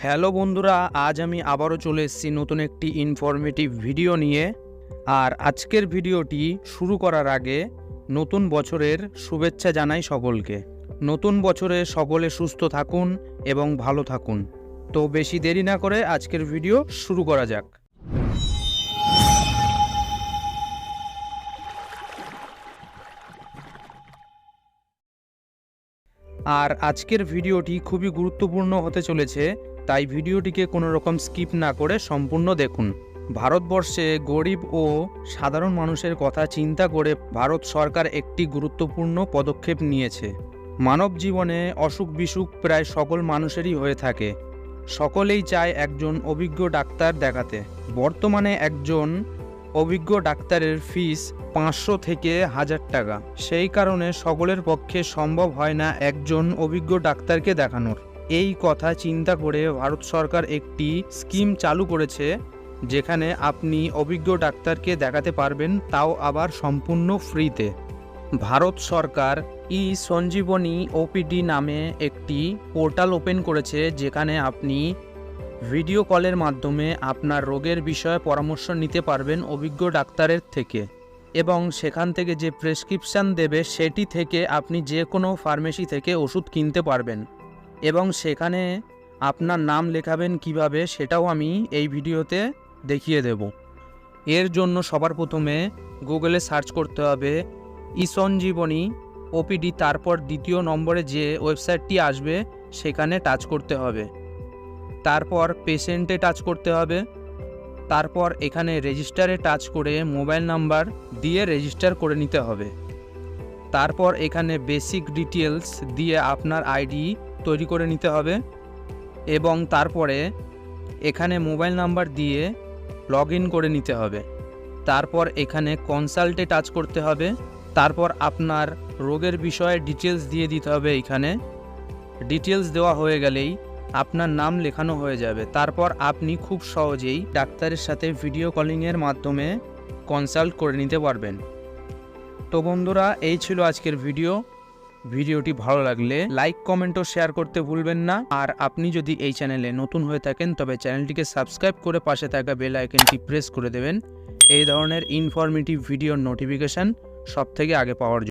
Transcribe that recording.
Hello বন্ধুরা, আজ আমি আবারও চলে এসেছি নতুন একটি ইনফরমেটিভ ভিডিও নিয়ে। আর আজকের ভিডিওটি শুরু করার আগে নতুন বছরের শুভেচ্ছা জানাই সকলকে। নতুন বছরে সকলে সুস্থ থাকুন এবং ভালো থাকুন। তো বেশি দেরি না করে আজকের ভিডিও শুরু করা যাক। আর আজকের ভিডিওটি খুবই গুরুত্বপূর্ণ হতে চলেছে। তাই ভিডিওটিকে কোনো রকম স্কিপ না করে সম্পূর্ণ দেখুন। ভারতবর্ষে গরিব ও সাধারণ মানুষের কথা চিন্তা করে ভারত সরকার একটি গুরুত্বপূর্ণ পদক্ষেপ নিয়েছে। মানব জীবনে অসুখ বিসুখ প্রায় সকল মানুষেরই হয়ে থাকে। সকলেই চায় একজন অভিজ্ঞ ডাক্তার দেখাতে। বর্তমানে একজন অভিজ্ঞ ডাক্তারের ফিস পাঁচশো থেকে হাজার টাকা। সেই কারণে সকলের পক্ষে সম্ভব হয় না একজন অভিজ্ঞ ডাক্তারকে দেখানোর। এই কথা চিন্তা করে ভারত সরকার একটি স্কিম চালু করেছে, যেখানে আপনি অভিজ্ঞ ডাক্তারকে দেখাতে পারবেন, তাও আবার সম্পূর্ণ ফ্রিতে। ভারত সরকার ই সঞ্জীবনী ওপিডি নামে একটি পোর্টাল ওপেন করেছে, যেখানে আপনি ভিডিও কলের মাধ্যমে আপনার রোগের বিষয়ে পরামর্শ নিতে পারবেন অভিজ্ঞ ডাক্তারের থেকে। এবং সেখান থেকে যে প্রেসক্রিপশান দেবে, সেটি থেকে আপনি যে কোনো ফার্মেসি থেকে ওষুধ কিনতে পারবেন। এবং সেখানে আপনার নাম লেখাবেন কীভাবে সেটাও আমি এই ভিডিওতে দেখিয়ে দেব। এর জন্য সবার প্রথমে গুগলে সার্চ করতে হবে ইসঞ্জীবনী ওপিডি, তারপর দ্বিতীয় নম্বরে যে ওয়েবসাইটটি আসবে সেখানে টাচ করতে হবে। তারপর পেশেন্টে টাচ করতে হবে। তারপর এখানে রেজিস্টারে টাচ করে মোবাইল নাম্বার দিয়ে রেজিস্টার করে নিতে হবে। তারপর এখানে বেসিক ডিটেলস দিয়ে আপনার আইডি তৈরি করে নিতে হবে এবং তারপরে এখানে মোবাইল নাম্বার দিয়ে লগ করে নিতে হবে। তারপর এখানে কনসাল্টে টাচ করতে হবে। তারপর আপনার রোগের বিষয়ে ডিটেলস দিয়ে দিতে হবে এখানে। ডিটেলস দেওয়া হয়ে গেলেই আপনার নাম লেখানো হয়ে যাবে। তারপর আপনি খুব সহজেই ডাক্তারের সাথে ভিডিও কলিংয়ের মাধ্যমে কনসাল্ট করে নিতে পারবেন। তো বন্ধুরা, এই ছিল আজকের ভিডিও ভিডিওটি ভালো লাগলে লাইক, কমেন্ট ও শেয়ার করতে ভুলবেন না। আর আপনি যদি এই চ্যানেলে নতুন হয়ে থাকেন, তবে চ্যানেলটিকে সাবস্ক্রাইব করে পাশে থাকা বেল আইকনটি প্রেস করে দেবেন। এই ধরনের ইনফরমেটিভ ভিডিওর নোটিফিকেশান সব থেকে আগে পাওয়ার জন্য।